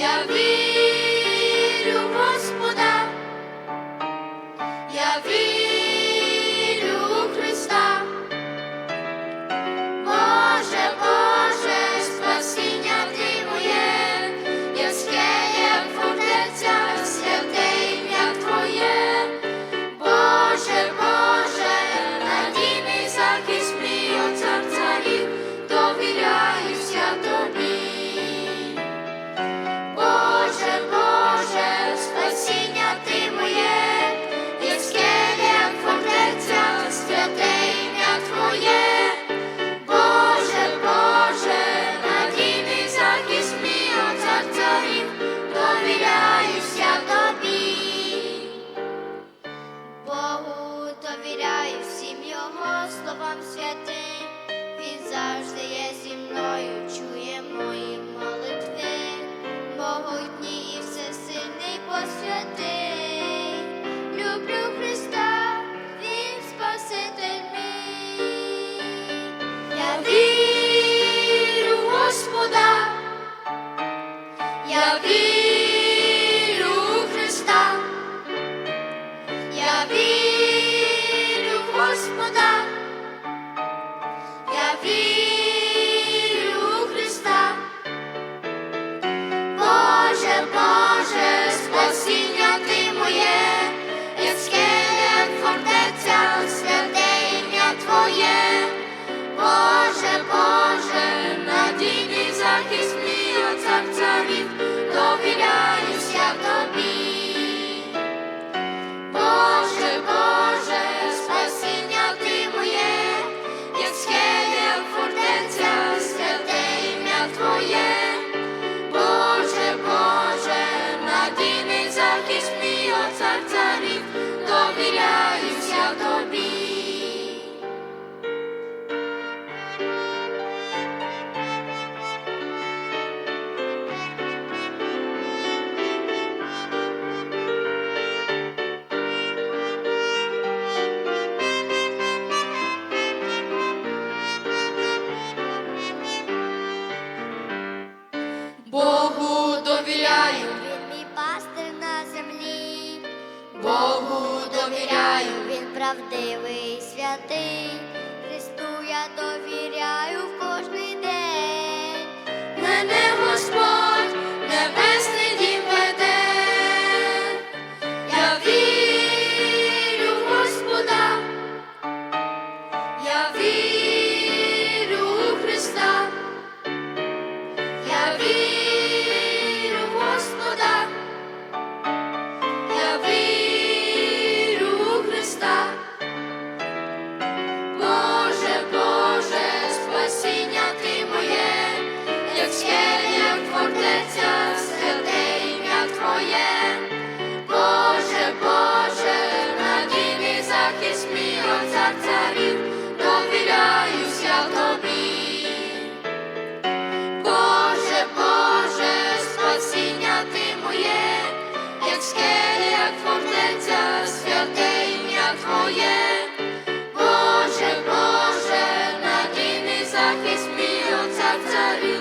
Yeah, we- Господа, я вірю Христа, Боже, Боже, спасіння ти моє, як скеля фортеця, святе Твоє, Боже, Боже, надійний захист мій. правдивий святий, Христу я довіряю. Nazareth.